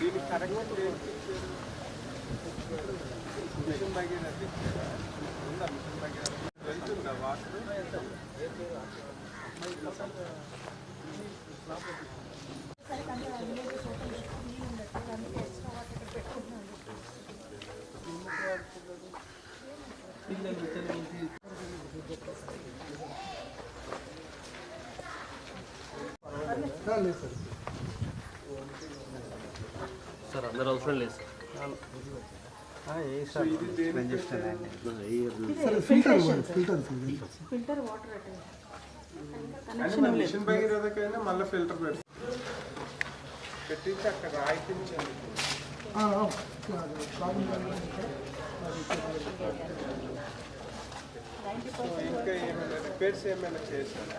దీనికి sir machine Bhagiratha ఇచ్చారా? ఉందా మిషన్ భగీరథ వెళ్తుందా వాటర్ సార్ అందరు అవసరం లేదు సార్. ఫిల్టర్ వాటర్ మిషన్ భగీరథకైనా మళ్ళీ ఫిల్టర్ పెడతాం. పెట్టించి అక్కడ రాయిపించండి. ఇంకా ఏమైనా రిపేర్స్ ఏమైనా చేశారా?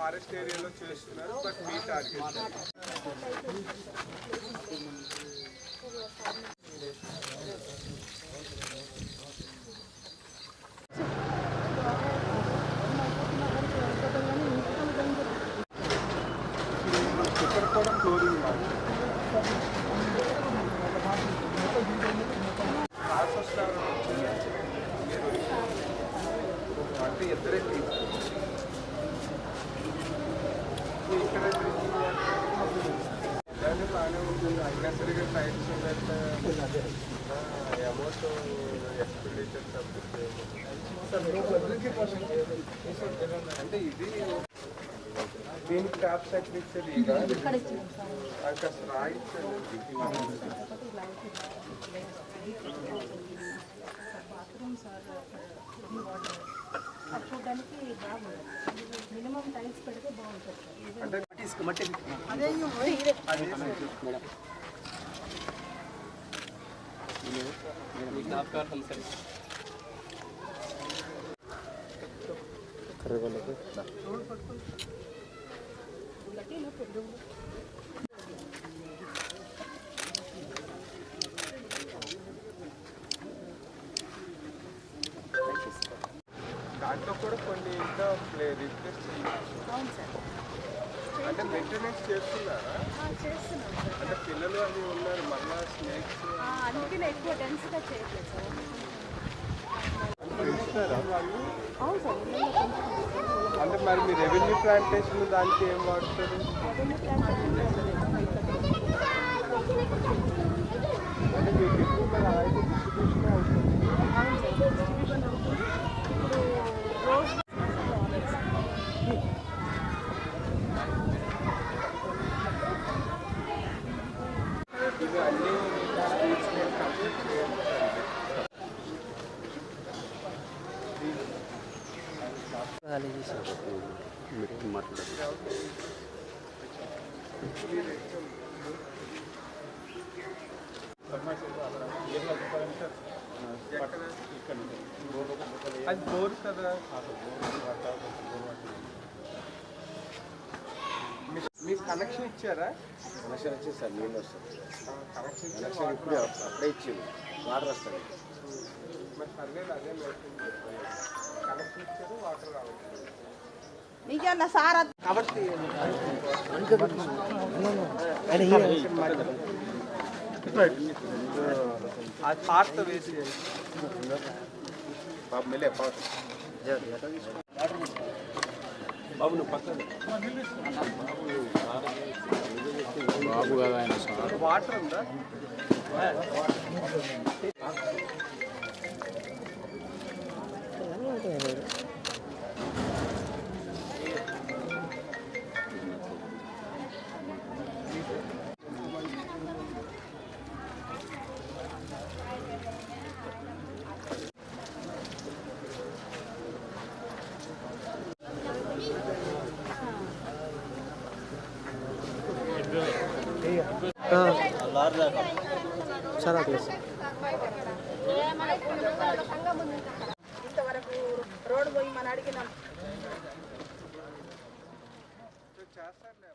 ఫారెస్ట్ ఏరియాలో చేస్తున్నారు బట్ మీ టార్గెట్ ఇక్కడ కూడా ఫ్లోరింగ్ అంటే ఇద్దరే అంటే ఇది దీనికి ట్యాప్ సెట్ ఇచ్చేది ఇక ఇక్కడ ఇచ్చినాం సార్ అది కాస్త రాయించండి బాత్రూమ్ సార్ వాటర్ అది చూడడానికి బాగుంటుంది మినిమం టైల్స్ పెడితే బాగుంటుంది. సార్ అంటే అదే ఇదే. దాంట్లో కూడా కొన్ని ఇంకా అవును సార్. అంటే మెయింటెనెన్స్ చేస్తున్నారా? చేస్తున్నాం సార్. అంటే పిల్లలు అది ఉన్నారు మళ్ళా స్నేక్స్ అందుకనే ఎక్కువ డెన్స్గా చేయట్లేదు సార్. అవును సార్ అంటే మరి మీ రెవెన్యూ ప్లాంటేషన్ దానికి ఏం వాడతారు? అంటే మీకు ఎక్కువ మరి ఆయన డిస్ట్రిబ్యూషన్ అవుతుంది అవును సార్ డిస్ట్రిబ్యూషన్ అవుతుంది ఇప్పుడు రోజ్ ఇవి అన్ని స్కూల్స్ నేను కంప్లీట్ చేయాలి అది బోర్ కదా మీకు కనెక్షన్ ఇచ్చారా? కనెక్షన్ వచ్చేసి సార్ నీళ్ళు వస్తుంది కనెక్షన్ ఇప్పుడే అప్పుడే ఇచ్చింది వాటర్ వస్తుంది నీకన్నా సారా? అది పార్ట్ వేసి పాప మెల్లే పాప బాబు నువ్వు పక్కన బాబు కదా ఆయన వాటర్ ఉందా ఇంతవరకు రోడ్డు పోయి మనం అడిగినాం. చేస్తారు